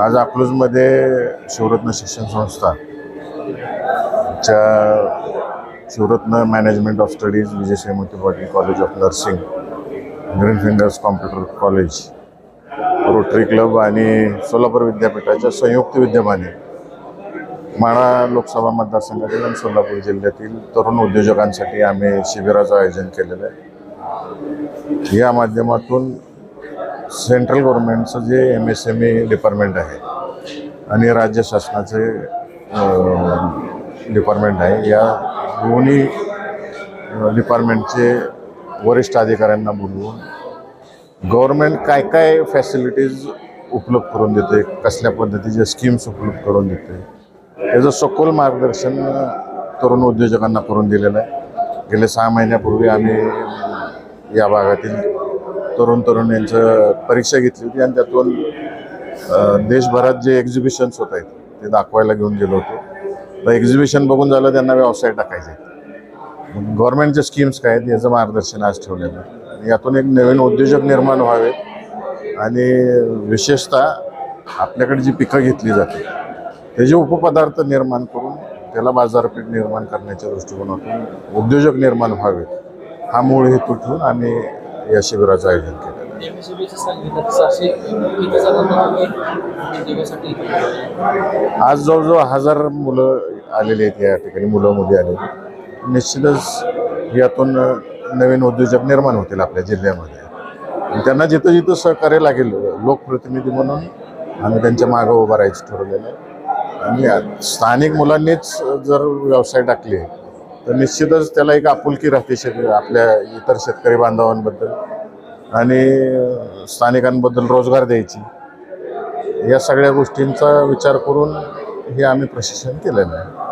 आज अकलूजमध्ये शिवरत्न शिक्षण संस्था च्या Shivratna management of studies Vijay Shrimati Patil college of nursing green fingers computer college rotary club आणि सोलापूर विद्यापीठाच्या संयुक्त विद्यमाने माळा लोकसभा मतदारसंघातील आणि सोलापूर जिल्ह्यातील तरुण उद्योजकांसाठी आम्ही शिबिराचं आयोजन केलेलं आहे. या माध्यमातून सेंट्रल गव्हर्नमेंटचं जे M S M E department आहे आणि राज्य शासनाचे डिपार्टमेंट आहे या दोन्ही डिपार्टमेंटचे वरिष्ठ अधिकाऱ्यांना बोलवून गव्हर्नमेंट काय काय फॅसिलिटीज उपलब्ध करून देते कसल्या पद्धतीचे स्कीम्स उपलब्ध करून देते त्याचं सखोल मार्गदर्शन तरुण उद्योजकांना करून दिलेलं आहे. गेल्या सहा महिन्यापूर्वी आम्ही या भागातील तरुण तरुण यांचं परीक्षा घेतली होती आणि त्यातून देशभरात जे एक्झिबिशन्स होत आहेत ते दाखवायला घेऊन गेलो होतो. तर एक्झिबिशन बघून झालं त्यांना व्यवसाय टाकायचे गव्हर्नमेंटच्या स्कीम्स काय आहेत याचं मार्गदर्शन आज ठेवलेलं आहे. आणि यातून एक नवीन उद्योजक निर्माण व्हावे आणि विशेषतः आपल्याकडे जी पिकं घेतली जाते त्याचे उपपदार्थ निर्माण करून त्याला बाजारपेठ निर्माण करण्याच्या दृष्टिकोनातून उद्योजक निर्माण व्हावेत. हा मूळ हेतू ठेवून आम्ही या शिबिराचं आयोजन उद्योगासाठी आज जवळजवळ हजार मुलं आलेली आहेत या ठिकाणी मुलं मुली आलेली निश्चितच यातून नवीन उद्योजक निर्माण होतील आपल्या जिल्ह्यामध्ये. त्यांना जिथं जिथं सहकार्य लागेल लोकप्रतिनिधी म्हणून आम्ही त्यांच्या मागं उभं राहायचं ठरवलेलं आहे. आणि स्थानिक मुलांनीच जर व्यवसाय टाकले तर निश्चितच त्याला एक आपुलकी राहते शेत आपल्या इतर शेतकरी बांधवांबद्दल. आणि स्थानिकांबद्दल रोजगार द्यायची. या सगळ्या गोष्टींचा विचार करून हे आम्ही प्रशिक्षण केलेलं आहे.